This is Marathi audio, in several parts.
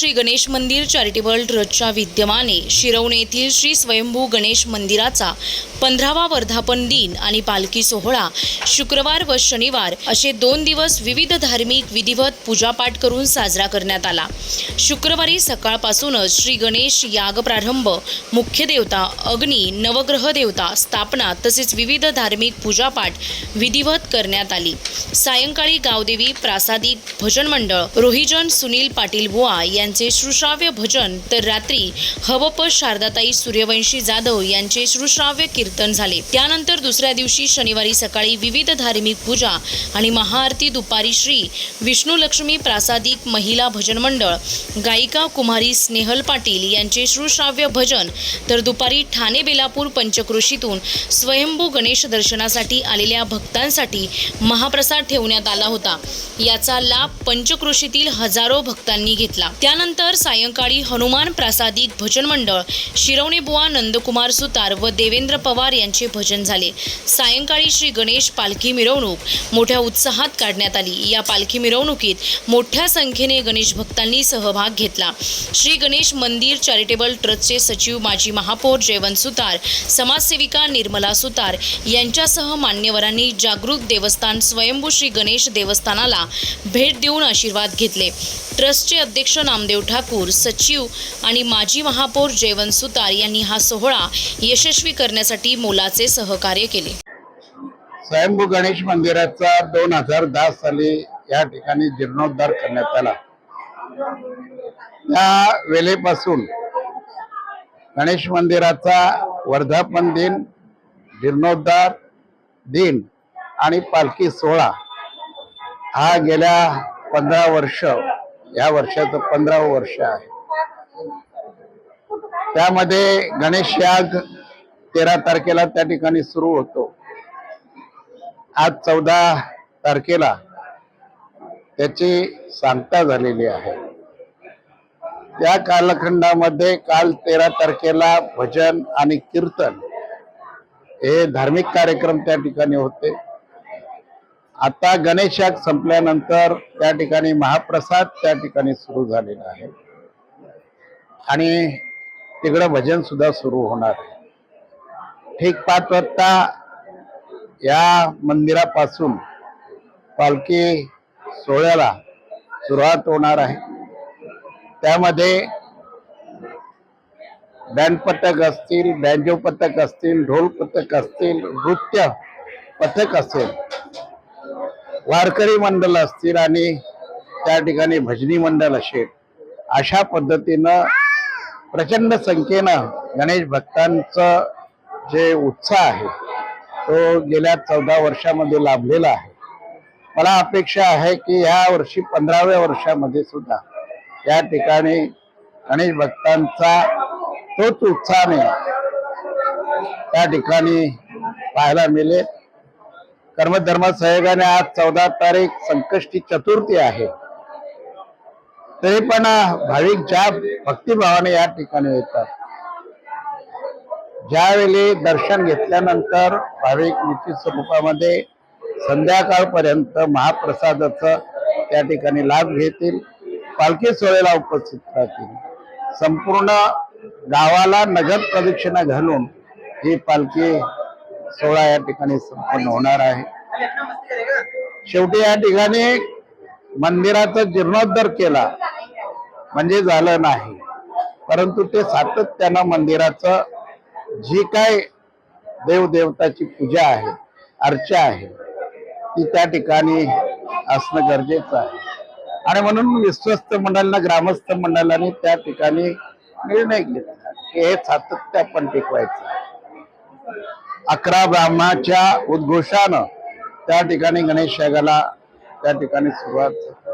श्री गणेश मंदिर चॅरिटेबल ट्रस्टच्या विद्यमाने शिरवणे येथील श्री स्वयंभू गणेश मंदिराचा पंधरावा वर्धापन दिन आणि पालखी सोहळा शुक्रवार व शनिवार असे दोन दिवस विविध धार्मिक विधिवत पूजापाठ करून साजरा करण्यात आला. शुक्रवारी सकाळपासूनच श्री गणेश याग प्रारंभ मुख्य देवता अग्नी नवग्रह देवता स्थापना तसेच विविध धार्मिक पूजापाठ विधिवत करण्यात आली. सायंकाळी गावदेवी प्रासादिक भजन मंडळ रोहिजन सुनील पाटील बुवा यांचे सुश्राव्य भजन तर रात्री हवप शारदाताई सूर्यवंशी जाधव यांचे श्रुश्राव्य कीर्तन झाले. त्यानंतर दुसऱ्या दिवशी शनिवारी सकाळी विविध धार्मिक पूजा आणि महाआरती दुपारी श्री विष्णू लक्ष्मी प्रासादिक महिला भजन मंडळ गायिका कुमारी स्नेहल पाटील यांचे श्रुश्राव्य भजन तर दुपारी ठाणे बेलापूर पंचक्रोशीतून स्वयंभू गणेश दर्शनासाठी आलेल्या भक्तांसाठी महाप्रसाद ठेवण्यात आला होता. याचा लाभ पंचक्रोशीतील हजारो भक्तांनी घेतला. त्यानंतर सायंकाळी हनुमान प्रासादिक भजन मंडळ शिरवणे बुवा नंदकुमार सुतार व देवेंद्र पवार यांचे भजन झाले. सायंकाळी श्री गणेश पालखी मिरवणूक मोठ्या उत्साहात काढण्यात आली. या पालखी मिरवणुकीत मोठ्या संख्येने गणेश भक्तांनी सहभाग घेतला. श्री गणेश मंदिर चॅरिटेबल ट्रस्टचे सचिव माजी महापौर जयवंत सुतार समाजसेविका निर्मला सुतार यांच्यासह मान्यवरांनी जागृत देवस्थान स्वयंभू श्री गणेश देवस्थानाला भेट देऊन आशीर्वाद घेतले. ट्रस्टचे अध्यक्ष नामदेव ठाकूर सचिव आणि माजी महापौर जयवंत सुतार यांनी हा सोहळा यशस्वी करण्यासाठी मोलाचे सहकार्य केले. स्वयंभू गणेश मंदिराचा दोन हजार दहा साली या ठिकाणी जीर्णोद्धार करण्यात आला. त्या वेळेपासून गणेश मंदिराचा वर्धापन दिन जीर्णोद्धार दिन आणि पालखी सोहळा हा गेल्या पंधरा वर्ष या वर्षाचं पंधरावं वर्ष आहे. त्यामध्ये गणेश याग तेरा तारखेला त्या ठिकाणी सुरू होतो. आज चौदा तारखेला त्याची सांगता झालेली आहे. त्या कालखंडामध्ये काल तेरा तारखेला भजन आणि कीर्तन हे धार्मिक कार्यक्रम त्या ठिकाणी होते. आता गणेश संपल्यानंतर त्या ठिकाणी महाप्रसाद त्या ठिकाणी सुरू झालेला आहे. आणि तिकडं भजन सुद्धा सुरू होणार आहे. ठीक पाच वाजता या मंदिरापासून पालखी सोहळ्याला सुरुवात होणार आहे. त्यामध्ये बँड पथक असतील बँजो पथक असतील ढोल पथक असतील नृत्य पथक असेल वारकरी मंडळ असतील आणि त्या ठिकाणी भजनी मंडळ असेल अशा पद्धतीनं प्रचंड संख्येनं गणेश भक्तांचं जे उत्साह आहे तो गेल्या चौदा वर्षामध्ये लाभलेला आहे. मला अपेक्षा आहे की या वर्षी पंधराव्या वर्षामध्ये सुद्धा या ठिकाणी गणेश भक्तांचा तोच उत्साहाने त्या ठिकाणी पाहायला मिळेल. कर्मधर्म सहयोगाने आज चौदा तारीख संकष्टी चतुर्थी आहे. तरी पण भाविक ज्या भक्तिभावाने या ठिकाणी येतात ज्यावेळी दर्शन घेतल्यानंतर भाविक निश्चित स्वरूपामध्ये संध्याकाळपर्यंत महाप्रसादाचा त्या ठिकाणी लाभ घेतील पालखी सोहळ्याला उपस्थित राहतील. संपूर्ण गावाला नगर प्रदक्षिणा घालून ही पालखी सोहळा या ठिकाणी संपन्न होणार आहे. शेवटी या ठिकाणी मंदिराचा जीर्णोद्धार केला. म्हणजे झालं नाही. परंतु ते सातत्यानं मंदिराचं जी काय देवदेवताची पूजा आहे अर्चा आहे ती त्या ठिकाणी असणं गरजेचं आहे. आणि म्हणून विश्वस्त मंडळांना ग्रामस्थ मंडळांनी त्या ठिकाणी निर्णय घेतला. की हे सातत्य आपण टिकवायचं आहे. अकरा ब्राह्मणाच्या उद्घोषानं त्या ठिकाणी गणेश यागाला त्या ठिकाणी सुरुवात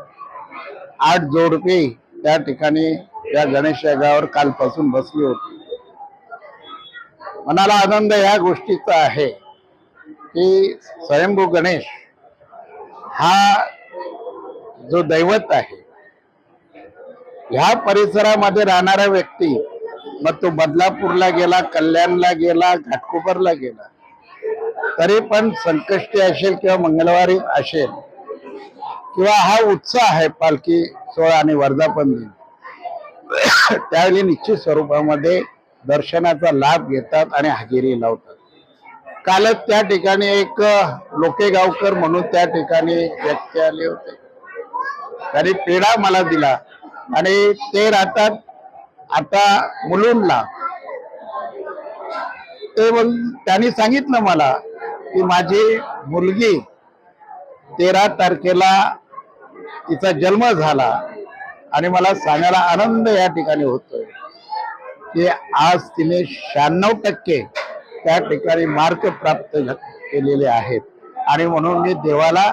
आठ जोडपी त्या ठिकाणी या गणेश यागावर कालपासून बसली होती. मनाला आनंद या गोष्टीचा आहे की स्वयंभू गणेश हा जो दैवत आहे ह्या परिसरामध्ये राहणारा व्यक्ती मग तो बदलापूरला गेला कल्याणला गेला घाटकोपरला गेला. तरी पण संकष्टी असेल किंवा मंगळवारी असेल किंवा हा उत्साह आहे पालखी सोहळा आणि वर्धापन दिन. त्यावेळी निश्चित स्वरूपामध्ये दर्शनाचा लाभ घेतात आणि हजेरी लावतात. कालच त्या ठिकाणी एक लोकेगावकर म्हणून त्या ठिकाणी व्यक्ती आले होते. त्यांनी पेढा मला दिला आणि ते राहतात आता मुलुंडला. ते मग त्यांनी सांगितलं मला की माझी मुलगी तेरा तारखेला तिचा जन्म झाला आणि मला सांगायला आनंद या ठिकाणी होतोय. की आज तिने शहाण्णव टक्के त्या ठिकाणी मार्क प्राप्त केलेले आहेत. आणि म्हणून मी देवाला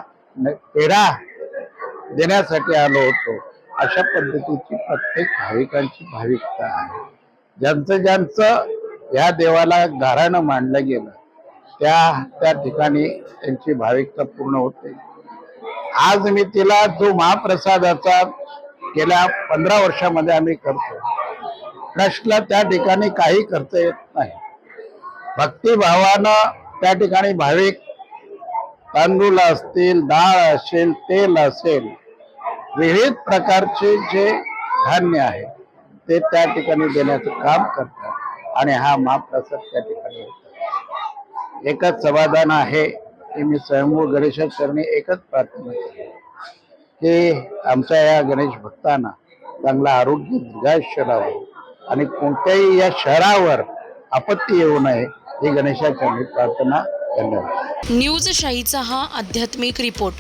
पेढा देण्यासाठी आलो होतो. अशा पद्धतीची प्रत्येक भाविकांची भाविकता आहे. ज्यांचं ज्यांचं या देवाला घराणं मांडलं गेलं त्या त्या ठिकाणी त्यांची भाविकता पूर्ण होते. आज मी तिला जो महाप्रसादाचा गेल्या पंधरा वर्षामध्ये आम्ही करतो ट्रस्टला त्या ठिकाणी काही करता येत नाही. भक्तिभावानं त्या ठिकाणी भाविक तांदूळ असतील डाळ असेल तेल असेल विविध प्रकारचे जे धान्य आहे ते त्या ठिकाणी देण्याचं काम करतात. आणि हा महाप्रसाद त्या ठिकाणी होतो एकच समाधान आहे की मी स्वयंभू गणेशाचरणी एकच प्रार्थना केली की आमच्या या गणेश भक्तांना चांगलं आरोग्य दीर्घायुष्य लावं आणि कोणत्याही या शहरावर आपत्ती येऊ नये ही गणेशाचरणी प्रार्थना धन्यवाद न्यूज शाहीचा हा आध्यात्मिक रिपोर्ट.